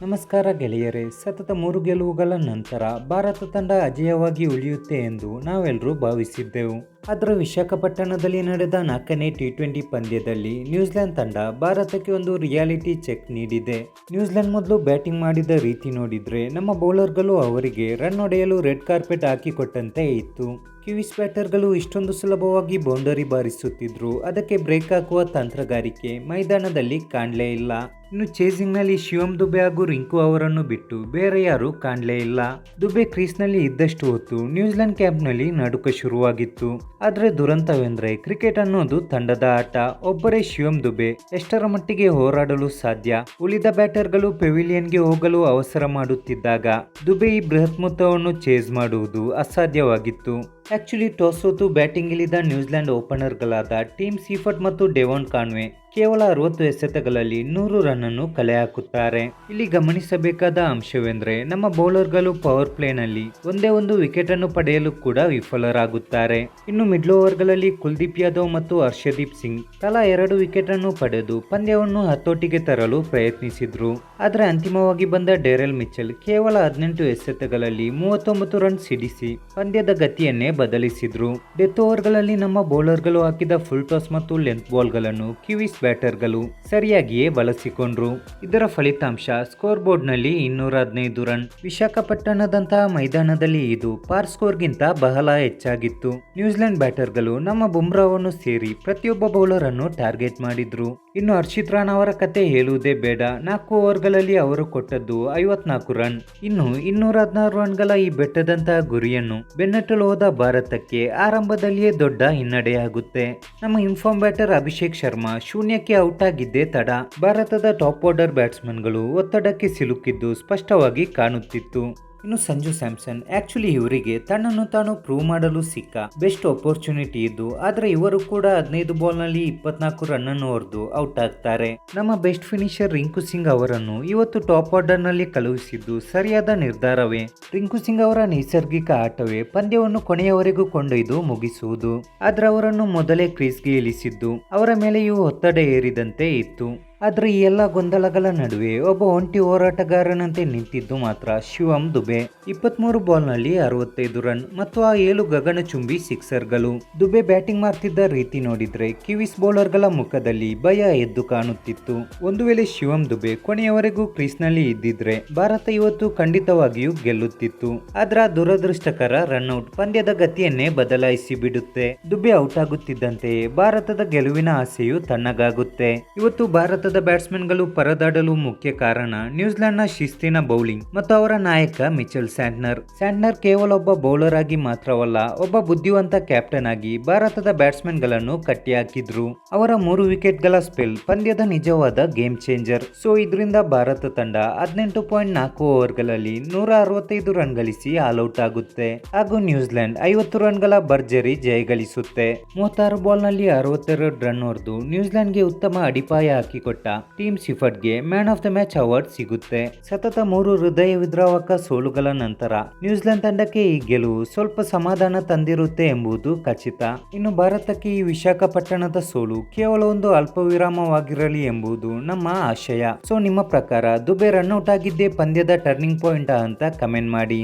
ನಮಸ್ಕಾರ ಗೆಳೆಯರೇ, ಸತತ ಮೂರು ಗೆಲುವುಗಳ ನಂತರ ಭಾರತ ತಂಡ ಅಜೇಯವಾಗಿ ಉಳಿಯುತ್ತೆ ಎಂದು ನಾವೆಲ್ಲರೂ ಭಾವಿಸಿದ್ದೆವು. ಆದರೆ ವಿಶಾಖಪಟ್ಟಣದಲ್ಲಿ ನಡೆದ ನಾಲ್ಕನೇ ಟಿ ಟ್ವೆಂಟಿ ಪಂದ್ಯದಲ್ಲಿ ನ್ಯೂಜಿಲೆಂಡ್ ತಂಡ ಭಾರತಕ್ಕೆ ಒಂದು ರಿಯಾಲಿಟಿ ಚೆಕ್ ನೀಡಿದೆ. ನ್ಯೂಜಿಲೆಂಡ್ ಮೊದಲು ಬ್ಯಾಟಿಂಗ್ ಮಾಡಿದ ರೀತಿ ನೋಡಿದ್ರೆ ನಮ್ಮ ಬೌಲರ್ಗಳು ಅವರಿಗೆ ರನ್ ಹೊಡೆಯಲು ರೆಡ್ ಕಾರ್ಪೆಟ್ ಹಾಕಿಕೊಟ್ಟಂತೆ ಇತ್ತು. ಕಿವಿಸ್ ಬ್ಯಾಟರ್ಗಳು ಇಷ್ಟೊಂದು ಸುಲಭವಾಗಿ ಬೌಂಡರಿ ಬಾರಿಸುತ್ತಿದ್ರು. ಅದಕ್ಕೆ ಬ್ರೇಕ್ ಹಾಕುವ ತಂತ್ರಗಾರಿಕೆ ಮೈದಾನದಲ್ಲಿ ಕಾಣಲೇ ಇಲ್ಲ. ಇನ್ನು ಚೇಸಿಂಗ್ನಲ್ಲಿ ಶಿವಂ ದುಬೆ ಹಾಗೂ ರಿಂಕು ಅವರನ್ನು ಬಿಟ್ಟು ಬೇರೆ ಯಾರು ಕಾಣಲೇ ಇಲ್ಲ. ದುಬೆ ಕ್ರೀಸ್ನಲ್ಲಿ ಇದ್ದಷ್ಟು ಹೊತ್ತು ನ್ಯೂಜಿಲೆಂಡ್ ಕ್ಯಾಂಪ್ನಲ್ಲಿ ನಡುಕ ಶುರುವಾಗಿತ್ತು. ಆದರೆ ದುರಂತವೆಂದರೆ ಕ್ರಿಕೆಟ್ ಅನ್ನೋದು ತಂಡದ ಆಟ. ಒಬ್ಬರೇ ಶಿವಂ ದುಬೆ, ಎಷ್ಟರ ಮಟ್ಟಿಗೆ ಹೋರಾಡಲು ಸಾಧ್ಯ? ಉಳಿದ ಬ್ಯಾಟರ್ಗಳು ಪೆವಿಲಿಯನ್ಗೆ ಹೋಗಲು ಅವಸರ ಮಾಡುತ್ತಿದ್ದಾಗ ದುಬೆ ಈ ಬೃಹತ್ ಮೊತ್ತವನ್ನು ಚೇಸ್ ಮಾಡುವುದು ಅಸಾಧ್ಯವಾಗಿತ್ತು. ಆಕ್ಚುಲಿ ಟಾಸ್ ಬ್ಯಾಟಿಂಗ್ ಇಳಿದ ನ್ಯೂಜಿಲೆಂಡ್ ಓಪನರ್ಗಳಾದ ಟೀಮ್ ಸೀಫರ್ಟ್ ಮತ್ತು ಡೆವಾನ್ ಕಾನ್ವೆ ಕೇವಲ ಅರವತ್ತು ಎಸೆತಗಳಲ್ಲಿ ನೂರು ರನ್ ಅನ್ನು ಕಲೆ ಹಾಕುತ್ತಾರೆ ಇಲ್ಲಿ ಗಮನಿಸಬೇಕಾದ ಅಂಶವೆಂದರೆ, ನಮ್ಮ ಬೌಲರ್ಗಳು ಪವರ್ ಪ್ಲೇನಲ್ಲಿ ಒಂದೇ ಒಂದು ವಿಕೆಟ್ ಅನ್ನು ಪಡೆಯಲು ಕೂಡ ವಿಫಲರಾಗುತ್ತಾರೆ. ಇನ್ನು ಮಿಡ್ಲ್ ಓವರ್ಗಳಲ್ಲಿ ಕುಲ್ದೀಪ್ ಯಾದವ್ ಮತ್ತು ಹರ್ಷದೀಪ್ ಸಿಂಗ್ ತಲಾ ಎರಡು ವಿಕೆಟ್ ಅನ್ನು ಪಡೆದು ಪಂದ್ಯವನ್ನು ಹತೋಟಿಗೆ ತರಲು ಪ್ರಯತ್ನಿಸಿದ್ರು. ಆದರೆ ಅಂತಿಮವಾಗಿ ಬಂದ ಡೇರೆಲ್ ಮಿಚೆಲ್ ಕೇವಲ ಹದಿನೆಂಟು ಎಸೆತಗಳಲ್ಲಿ ಮೂವತ್ತೊಂಬತ್ತು ರನ್ ಸಿಡಿಸಿ ಪಂದ್ಯದ ಗತಿಯನ್ನೇ ಬದಲಿಸಿದ್ರು. ಡೆತ್ ಓವರ್ಗಳಲ್ಲಿ ನಮ್ಮ ಬೌಲರ್ಗಳು ಹಾಕಿದ ಫುಲ್ ಟಾಸ್ ಮತ್ತು ಲೆಂತ್ ಬಾಲ್ಗಳನ್ನು ಕಿವೀಸ್ ಬ್ಯಾಟರ್ಗಳು ಸರಿಯಾಗಿಯೇ ಬಳಸಿಕೊಂಡ್ರು. ಇದರ ಫಲಿತಾಂಶ ಸ್ಕೋರ್ ಬೋರ್ಡ್ನಲ್ಲಿ ಇನ್ನೂರ ಹದಿನೈದು ರನ್. ವಿಶಾಖಪಟ್ಟಣದಂತಹ ಮೈದಾನದಲ್ಲಿ ಇದು ಪಾರ್ ಸ್ಕೋರ್ಗಿಂತ ಬಹಳ ಹೆಚ್ಚಾಗಿತ್ತು. ನ್ಯೂಜಿಲೆಂಡ್ ಬ್ಯಾಟರ್ಗಳು ನಮ್ಮ ಬುಮ್ರಾವನ್ನು ಸೇರಿ ಪ್ರತಿಯೊಬ್ಬ ಬೌಲರ್ ಅನ್ನು ಟಾರ್ಗೆಟ್ ಮಾಡಿದ್ರು. ಇನ್ನು ಹರ್ಷಿತ್ ರಾಣ್ ಅವರ ಕತೆ ಹೇಳುವುದೇ ಬೇಡ. ನಾಲ್ಕು ಓವರ್ಗಳಲ್ಲಿ ಅವರು ಕೊಟ್ಟದ್ದು ಐವತ್ನಾಲ್ಕು ರನ್. ಇನ್ನು ಇನ್ನೂರ ಹದಿನಾರು ರನ್ಗಳ ಈ ಬೆಟ್ಟದಂತಹ ಗುರಿಯನ್ನು ಬೆನ್ನಟ್ಟಲು ಹೋದ ಭಾರತಕ್ಕೆ ಆರಂಭದಲ್ಲಿಯೇ ದೊಡ್ಡ ಹಿನ್ನಡೆಯಾಗುತ್ತೆ ನಮ್ಮ ಇನ್ಫಾರ್ಮ್ ಬ್ಯಾಟರ್ ಅಭಿಷೇಕ್ ಶರ್ಮಾ ಶೂನ್ಯಕ್ಕೆ ಔಟ್ ಆಗಿದ್ದೇ ತಡ. ಭಾರತದ ಟಾಪ್ ಆರ್ಡರ್ ಬ್ಯಾಟ್ಸ್ಮನ್ಗಳು ಒತ್ತಡಕ್ಕೆ ಸಿಲುಕಿದ್ದು ಸ್ಪಷ್ಟವಾಗಿ ಕಾಣುತ್ತಿತ್ತು. ಇನ್ನು ಸಂಜು ಸ್ಯಾಮ್ಸನ್. ಆಕ್ಚುಲಿ ಇವರಿಗೆ ತನ್ನನ್ನು ತಾನು ಪ್ರೂವ್ ಮಾಡಲು ಸಿಕ್ಕ ಬೆಸ್ಟ್ ಅಪರ್ಚುನಿಟಿ ಇದ್ದು, ಆದ್ರೆ ಇವರು ಕೂಡ ಹದಿನೈದು ಬಾಲ್ನಲ್ಲಿ ಇಪ್ಪತ್ನಾಲ್ಕು ರನ್ ಅನ್ನು ಹೊಡೆದು ಔಟ್ ಆಗ್ತಾರೆ. ನಮ್ಮ ಬೆಸ್ಟ್ ಫಿನಿಷರ್ ರಿಂಕು ಸಿಂಗ್ ಅವರನ್ನು ಇವತ್ತು ಟಾಪ್ ಆರ್ಡರ್ನಲ್ಲಿ ಕಳುಹಿಸಿದ್ದು ಸರಿಯಾದ ನಿರ್ಧಾರವೇ. ರಿಂಕು ಸಿಂಗ್ ಅವರ ನೈಸರ್ಗಿಕ ಆಟವೇ ಪಂದ್ಯವನ್ನು ಕೊನೆಯವರೆಗೂ ಕೊಂಡೊಯ್ದು ಮುಗಿಸುವುದು. ಆದ್ರೆ ಅವರನ್ನು ಮೊದಲೇ ಕ್ರೀಸ್ಗೆ ಇಳಿಸಿದ್ದು, ಅವರ ಮೇಲೆಯೂ ಒತ್ತಡ ಏರಿದಂತೆ ಇತ್ತು. ಆದ್ರೆ ಈ ಎಲ್ಲ ಗೊಂದಲಗಳ ನಡುವೆ ಒಬ್ಬ ಒಂಟಿ ಹೋರಾಟಗಾರನಂತೆ ನಿಂತಿದ್ದು ಮಾತ್ರ ಶಿವಂ ದುಬೆ. ಇಪ್ಪತ್ಮೂರು ಬಾಲ್ನಲ್ಲಿ ಅರವತ್ತೈದು ರನ್ ಮತ್ತು ಆ ಏಳು ಗಗನಚುಂಬಿ ಸಿಕ್ಸರ್ಗಳು. ದುಬೆ ಬ್ಯಾಟಿಂಗ್ ಮಾಡ್ತಿದ್ದ ರೀತಿ ನೋಡಿದ್ರೆ ಕಿವಿಸ್ ಬೌಲರ್ಗಳ ಮುಖದಲ್ಲಿ ಭಯ ಎದ್ದು ಕಾಣುತ್ತಿತ್ತು. ಒಂದು ವೇಳೆ ಶಿವಂ ದುಬೆ ಕೊನೆಯವರೆಗೂ ಕ್ರೀಸ್ನಲ್ಲಿ ಇದ್ದಿದ್ರೆ ಭಾರತ ಇವತ್ತು ಖಂಡಿತವಾಗಿಯೂ ಗೆಲ್ಲುತ್ತಿತ್ತು. ಆದ್ರ ದುರದೃಷ್ಟಕರ ರನ್ಔಟ್ ಪಂದ್ಯದ ಗತಿಯನ್ನೇ ಬದಲಾಯಿಸಿ ಬಿಡುತ್ತೆ. ದುಬೆ ಔಟ್ ಆಗುತ್ತಿದ್ದಂತೆಯೇ ಭಾರತದ ಗೆಲುವಿನ ಆಸೆಯು ತಣ್ಣಗಾಗುತ್ತೆ. ಇವತ್ತು ಭಾರತದ ಬ್ಯಾಟ್ಸ್ಮನ್ಗಳು ಪರದಾಡಲು ಮುಖ್ಯ ಕಾರಣ ನ್ಯೂಜಿಲೆಂಡ್ನ ಶಿಸ್ತಿನ ಬೌಲಿಂಗ್ ಮತ್ತು ಅವರ ನಾಯಕ ಮಿಚೆಲ್ ಸ್ಯಾಂಟ್ನರ್ ಸ್ಯಾಂಟ್ನರ್ ಕೇವಲ ಒಬ್ಬ ಬೌಲರ್ ಆಗಿ ಮಾತ್ರವಲ್ಲ, ಒಬ್ಬ ಬುದ್ಧಿವಂತ ಕ್ಯಾಪ್ಟನ್ ಆಗಿ ಭಾರತದ ಬ್ಯಾಟ್ಸ್ಮನ್ಗಳನ್ನು ಕಟ್ಟಿಹಾಕಿದ್ರು. ಅವರ ಮೂರು ವಿಕೆಟ್ಗಳ ಸ್ಪೆಲ್ ಪಂದ್ಯದ ನಿಜವಾದ ಗೇಮ್ ಚೇಂಜರ್. ಸೊ, ಇದರಿಂದ ಭಾರತ ತಂಡ ಹದಿನೆಂಟು ಪಾಯಿಂಟ್ ನಾಲ್ಕು ಓವರ್ಗಳಲ್ಲಿ ನೂರ ಅರವತ್ತೈದು ರನ್ ಗಳಿಸಿ ಆಲ್ಔಟ್ ಆಗುತ್ತೆ. ಹಾಗೂ ನ್ಯೂಜಿಲೆಂಡ್ ಐವತ್ತು ರನ್ಗಳ ಭರ್ಜರಿ ಜಯ ಗಳಿಸುತ್ತೆ ಮೂವತ್ತಾರು ಬಾಲ್ನಲ್ಲಿ ಅರವತ್ತೆರಡು ರನ್ ಹೊಡೆದು ನ್ಯೂಜಿಲೆಂಡ್ಗೆ ಉತ್ತಮ ಅಡಿಪಾಯ ಹಾಕಿಕೊಟ್ಟ Tim ಶಿಫರ್ಟ್ಗೆ man of the match award ಸಿಗುತ್ತೆ. ಸತತ ಮೂರು ಹೃದಯ ವಿದ್ರಾವಕ ಸೋಲುಗಳ ನಂತರ ನ್ಯೂಜಿಲೆಂಡ್ ತಂಡಕ್ಕೆ ಈ ಗೆಲುವು ಸ್ವಲ್ಪ ಸಮಾಧಾನ ತಂದಿರುತ್ತೆ ಎಂಬುದು ಖಚಿತ. ಇನ್ನು ಭಾರತಕ್ಕೆ ಈ ವಿಶಾಖಪಟ್ಟಣದ ಸೋಲು ಕೇವಲ ಒಂದು ಅಲ್ಪ ವಿರಾಮವಾಗಿರಲಿ ಎಂಬುದು ನಮ್ಮ ಆಶಯ. ಸೊ ನಿಮ್ಮ ಪ್ರಕಾರ ದುಬೆ ರನ್ಔಟ್ ಆಗಿದ್ದೇ ಪಂದ್ಯದ ಟರ್ನಿಂಗ್ ಪಾಯಿಂಟ್ ಅಂತ ಕಮೆಂಟ್ ಮಾಡಿ.